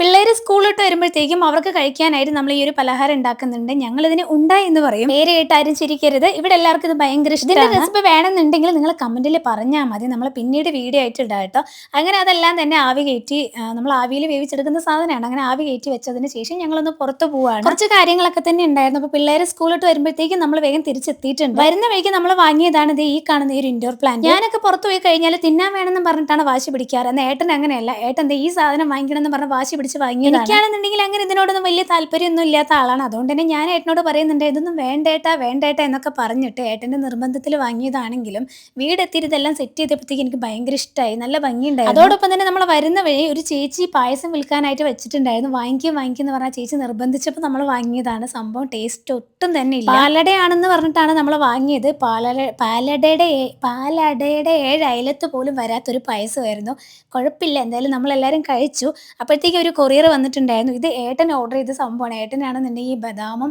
പിള്ളേര് സ്കൂളിട്ട് വരുമ്പോഴത്തേക്കും അവർക്ക് കഴിക്കാനായിട്ട് നമ്മൾ ഈ ഒരു പലഹാരം ഉണ്ടാക്കുന്നുണ്ട്. ഞങ്ങൾ ഇതിന് ഉണ്ടായി എന്ന് പറയും. പേര് ആയിട്ട് ആരും ചിരിക്കരുത്. ഇവിടെ എല്ലാവർക്കും ഇത് ഭയങ്കര ഇഷ്ടമാണ് റെസിപ്പി വേണമെന്നുണ്ടെങ്കിൽ നിങ്ങൾ കമന്റിൽ പറഞ്ഞാൽ മതി. നമ്മൾ പിന്നീട് വീഡിയോ ആയിട്ട് ഇടാം കേട്ടോ. അങ്ങനെ അതെല്ലാം തന്നെ ആവി കയറ്റി നമ്മൾ ആവിയിൽ വേവിച്ചെടുക്കുന്ന സാധനമാണ്. അങ്ങനെ ആവി കയറ്റി വെച്ചതിന് ശേഷം ഞങ്ങളൊന്ന് പുറത്ത് പോവാണ്. കുറച്ച് കാര്യങ്ങളൊക്കെ തന്നെ ഉണ്ടായിരുന്നു. അപ്പോൾ പിള്ളേരെ സ്കൂളിട്ട് വരുമ്പോഴത്തേക്കും നമ്മൾ വേഗം തിരിച്ചെത്തിയിട്ടുണ്ട്. വരുന്ന വഴിക്ക് നമ്മൾ വാങ്ങിയതാണ് ഇത് ഈ കാണുന്ന ഈ ഒരു ഇൻഡോർ പ്ലാന്റ് ഞാനൊക്കെ പുറത്ത് പോയി കഴിഞ്ഞാൽ തിന്നാൻ വേണമെന്ന് പറഞ്ഞിട്ടാണ് വാശി പിടിക്കാറ്. എന്നാൽ ഏട്ടൻ അങ്ങനെയല്ല. ഏട്ടൻ ഈ സാധനം വാങ്ങിക്കണം എന്ന് പറഞ്ഞ് വാശി പിടിച്ച് വാങ്ങിയത് എനിക്കാണെന്നുണ്ടെങ്കിൽ അങ്ങനെ ഇതിനോടൊന്നും വലിയ താല്പര്യമൊന്നും ഇല്ലാത്ത ആളാണ്. അതുകൊണ്ട് തന്നെ ഞാൻ ഏട്ടനോട് പറയുന്നുണ്ട് ഇതൊന്നും വേണ്ടേട്ടാ വേണ്ടേട്ടാ എന്നൊക്കെ പറഞ്ഞിട്ട് ഏട്ടന്റെ നിർബന്ധത്തിൽ വാങ്ങിയതാണെങ്കിലും വീടെത്തിയിട്ട് ഇതെല്ലാം സെറ്റ് ചെയ്തപ്പോഴത്തേക്ക് എനിക്ക് ഭയങ്കര ഇഷ്ടമായി നല്ല ഭംഗിയുണ്ടായിരുന്നു. അതോടൊപ്പം തന്നെ നമ്മൾ വരുന്ന വഴി ഒരു ചേച്ചി പായസം വിൽക്കാനായിട്ട് വെച്ചിട്ടുണ്ടായിരുന്നു. വാങ്ങിക്കും വാങ്ങിക്കും എന്ന് പറഞ്ഞാൽ ചേച്ചി നിർബന്ധിച്ചപ്പോൾ നമ്മൾ വാങ്ങിയതാണ്. സംഭവം ടേസ്റ്റ് ഒട്ടും തന്നെ ഇല്ല. പാലടയാണെന്ന് പറഞ്ഞിട്ടാണ് നമ്മൾ വാങ്ങിയത്. പാലട പാലടയുടെ പാലടയുടെ ഏഴ് അയലത്ത് പോലും വരാത്തൊരു പായസമായിരുന്നു. കുഴപ്പമില്ല. എന്തായാലും നമ്മളെല്ലാവരും കഴിച്ചു. അപ്പോഴത്തേക്ക് ഒരു കൊറിയർ വന്നിട്ടുണ്ടായിരുന്നു. ഇത് ഏട്ടൻ ഓർഡർ ചെയ്ത സംഭവമാണ്. ഏട്ടനാണെന്നുണ്ടെങ്കിൽ ഈ ബദാമും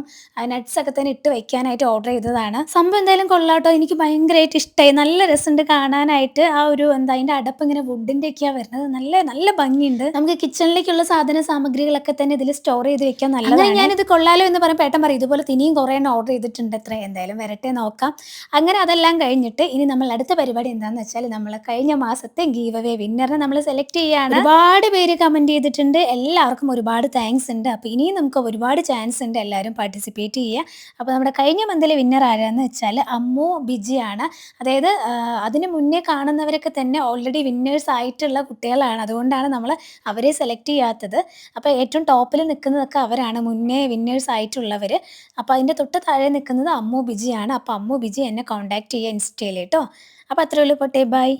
നട്ട്സ് ഒക്കെ തന്നെ ഇട്ട് വെക്കാനായിട്ട് ഓർഡർ ചെയ്തതാണ്. സംഭവം എന്തായാലും കൊള്ളാട്ടോ. എനിക്ക് ഭയങ്കരമായിട്ട് ഇഷ്ടമായി നല്ല രസമുണ്ട് കാണാനായിട്ട്. ആ ഒരു എന്താ അതിന്റെ അടപ്പ് ഇങ്ങനെ വുഡിന്റെ ഒക്കെയാ വരുന്നത്. നല്ല നല്ല ഭംഗിയുണ്ട്. നമുക്ക് കിച്ചണിലേക്കുള്ള സാധന സാമഗ്രികളൊക്കെ തന്നെ ഇതിൽ സ്റ്റോർ ചെയ്ത് വെക്കാൻ നല്ലതാണ്. ഞാനിത് കൊള്ളാലോ എന്ന് പറഞ്ഞപ്പോൾ ഏട്ടൻ പറയും ഇതുപോലെ തിനിയും കുറേ എണ്ണം ഓർഡർ ചെയ്തിട്ടുണ്ട് എത്ര എന്തായാലും വരട്ടെ നോക്കാം. അങ്ങനെ അതെല്ലാം കഴിഞ്ഞിട്ട് ഇനി നമ്മൾ അടുത്ത പരിപാടി എന്താണെന്ന് വെച്ചാൽ നമ്മൾ കഴിഞ്ഞ മാസത്തെ ഗീവ് അവേ വിന്നറിനെ നമ്മൾ സെലക്ട് ചെയ്യാണ്. ഒരുപാട് പേര് കമന്റ് ചെയ്തിട്ടുണ്ട്. എല്ലാവർക്കും ഒരുപാട് താങ്ക്സ് ഉണ്ട്. അപ്പോൾ ഇനിയും നമുക്ക് ഒരുപാട് ചാൻസ് ഉണ്ട് എല്ലാവരും പാർട്ടിസിപ്പേറ്റ് ചെയ്യുക. അപ്പോൾ നമ്മുടെ കഴിഞ്ഞ മന്തിലെ വിന്നർ ആരാന്ന് വെച്ചാൽ അമ്മു ബിജിയാണ് അതായത് അതിന് മുന്നേ കാണുന്നവരൊക്കെ തന്നെ ഓൾറെഡി വിന്നേഴ്സ് ആയിട്ടുള്ള കുട്ടികളാണ്. അതുകൊണ്ടാണ് നമ്മൾ അവരെ സെലക്ട് ചെയ്യാത്തത്. അപ്പോൾ ഏറ്റവും ടോപ്പിൽ നിൽക്കുന്നതൊക്കെ അവരാണ്. മുന്നേ വിന്നേഴ്സ് ആയിട്ടുള്ളവർ അപ്പോൾ അതിന്റെ തൊട്ട് താഴെ നിൽക്കുന്നത് അമ്മു ബിജിയാണ് അപ്പോൾ അമ്മു ബിജി എന്നെ കോൺടാക്ട് ചെയ്യുക ഇൻസ്റ്റയിൽ കേട്ടോ. അപ്പോൾ അത്രയുള്ളൂ പോട്ടെ ബൈ